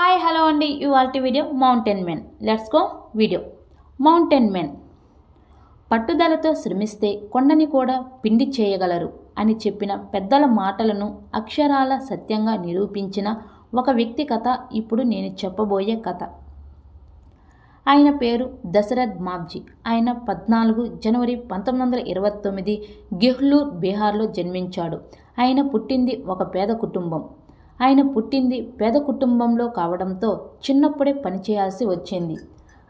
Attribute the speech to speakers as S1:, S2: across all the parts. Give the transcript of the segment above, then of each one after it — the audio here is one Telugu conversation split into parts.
S1: హాయ్ హలో అండి. ఇవాళ video mountain men. Let's go video. Mountain men. పట్టుదలతో శ్రమిస్తే కొండని కూడా పిండి చేయగలరు అని చెప్పిన పెద్దల మాటలను అక్షరాల సత్యంగా నిరూపించిన ఒక వ్యక్తి కథ ఇప్పుడు నేను చెప్పబోయే కథ. ఆయన పేరు దశరథ్ మాబ్జీ ఆయన పద్నాలుగు జనవరి పంతొమ్మిది వందల ఇరవై తొమ్మిది గెహ్లూర్ బీహార్లో జన్మించాడు. ఆయన పుట్టింది ఒక పేద కుటుంబం. ఆయన పుట్టింది పేద కుటుంబంలో కావడంతో చిన్నప్పుడే పనిచేయాల్సి వచ్చింది.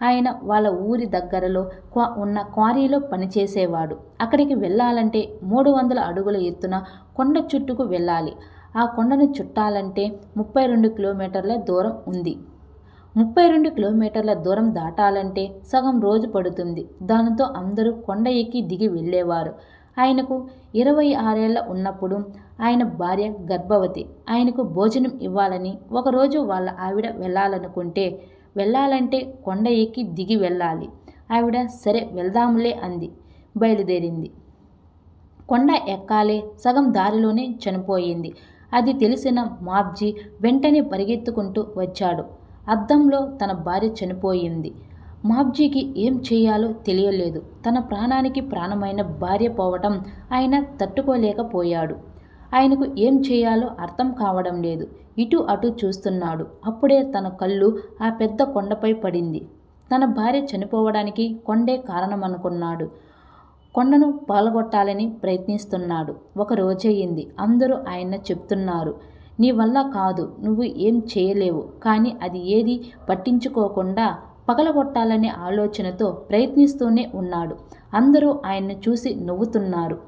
S1: ఆయన వాళ్ళ ఊరి దగ్గరలో క్వా ఉన్న క్వారీలో పనిచేసేవాడు అక్కడికి వెళ్ళాలంటే మూడు వందల అడుగుల ఎత్తున కొండ చుట్టుకు వెళ్ళాలి. ఆ కొండను చుట్టాలంటే ముప్పై రెండు కిలోమీటర్ల దూరం ఉంది. ముప్పై రెండు కిలోమీటర్ల దూరం దాటాలంటే సగం రోజు పడుతుంది. దానితో అందరూ కొండ ఎక్కి దిగి వెళ్ళేవారు. ఆయనకు ఇరవై ఆరేళ్ళ ఉన్నప్పుడు ఆయన భార్య గర్భవతి. ఆయనకు భోజనం ఇవ్వాలని ఒకరోజు వాళ్ళ ఆవిడ వెళ్ళాలనుకుంటే వెళ్ళాలంటే కొండ ఎక్కి దిగి వెళ్ళాలి. ఆవిడ సరే వెళ్దాములే అంది. బయలుదేరింది. కొండ ఎక్కాలే సగం దారిలోనే చనిపోయింది. అది తెలిసిన మాబ్జీ వెంటనే పరిగెత్తుకుంటూ వచ్చాడు. అద్దంలో తన భార్య చనిపోయింది. మాబ్జీకి ఏం చేయాలో తెలియలేదు. తన ప్రాణానికి ప్రాణమైన భార్య పోవటం ఆయన తట్టుకోలేకపోయాడు. ఆయనకు ఏం చేయాలో అర్థం కావడం లేదు. ఇటు అటు చూస్తున్నాడు. అప్పుడే తన కళ్ళు ఆ పెద్ద కొండపై పడింది. తన భార్య చనిపోవడానికి కొండే కారణమనుకున్నాడు. కొండను పాల్గొట్టాలని ప్రయత్నిస్తున్నాడు. ఒక రోజయ్యింది అందరూ ఆయన చెప్తున్నారు. నీ వల్ల కాదు. నువ్వు ఏం చేయలేవు. కానీ అది ఏది పట్టించుకోకుండా పగలగొట్టాలనే ఆలోచనతో ప్రయత్నిస్తూనే ఉన్నాడు. అందరూ ఆయన్ను చూసి నవ్వుతున్నారు.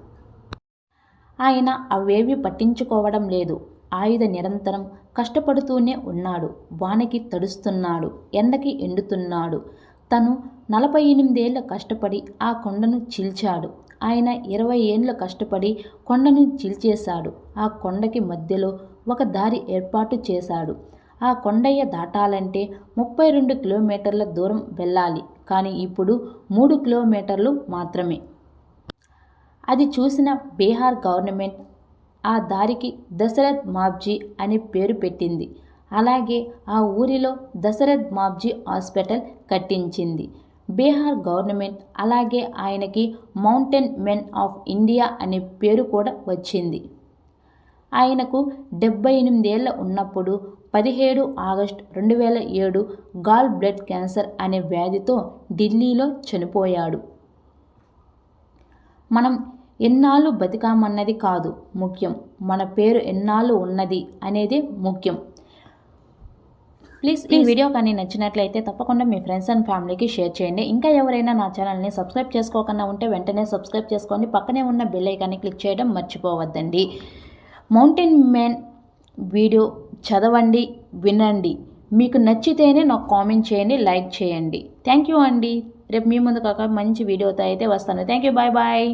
S1: ఆయన అవేవి పట్టించుకోవడం లేదు. ఆయుధ నిరంతరం కష్టపడుతూనే ఉన్నాడు. వానకి తడుస్తున్నాడు. ఎండకి ఎండుతున్నాడు. తను నలభై ఎనిమిదేళ్ళ కష్టపడి ఆ కొండను చీల్చాడు. ఆయన ఇరవై ఏళ్ళ కష్టపడి కొండను చీల్చేశాడు. ఆ కొండకి మధ్యలో ఒక దారి ఏర్పాటు చేశాడు. ఆ కొండయ్య దాటాలంటే ముప్పై రెండు కిలోమీటర్ల దూరం వెళ్ళాలి. కానీ ఇప్పుడు మూడు కిలోమీటర్లు మాత్రమే. అది చూసిన బీహార్ గవర్నమెంట్ ఆ దారికి దశరథ్ మాబ్జీ అనే పేరు పెట్టింది. అలాగే ఆ ఊరిలో దశరథ్ మాబ్జీ హాస్పిటల్ కట్టించింది. బీహార్ గవర్నమెంట్ అలాగే ఆయనకి మౌంటైన్ మెన్ ఆఫ్ ఇండియా అనే పేరు కూడా వచ్చింది. ఆయనకు డెబ్బై ఎనిమిదేళ్ళ ఉన్నప్పుడు పదిహేడు ఆగస్టు రెండు వేల ఏడు గాల్ బ్లడ్ క్యాన్సర్ అనే వ్యాధితో ఢిల్లీలో చనిపోయాడు. మనం ఎన్నాళ్ళు బతికామన్నది కాదు ముఖ్యం. మన పేరు ఎన్నాళ్ళు ఉన్నది అనేది ముఖ్యం. ప్లీజ్ ఈ వీడియో కానీ నచ్చినట్లయితే తప్పకుండా మీ ఫ్రెండ్స్ అండ్ ఫ్యామిలీకి షేర్ చేయండి. ఇంకా ఎవరైనా నా ఛానల్ని సబ్స్క్రైబ్ చేసుకోకుండా ఉంటే వెంటనే సబ్స్క్రైబ్ చేసుకోండి పక్కనే ఉన్న బెల్ ఐకాన్ని క్లిక్ చేయడం మర్చిపోవద్దండి. మౌంటైన్ మ్యాన్ వీడియో చదవండి వినండి. మీకు నచ్చితేనే నాకు కామెంట్ చేయండి లైక్ చేయండి. థ్యాంక్ యూ అండి. రేపు మీ ముందు కాక మంచి వీడియోతో అయితే వస్తాను. Thank you. Bye bye.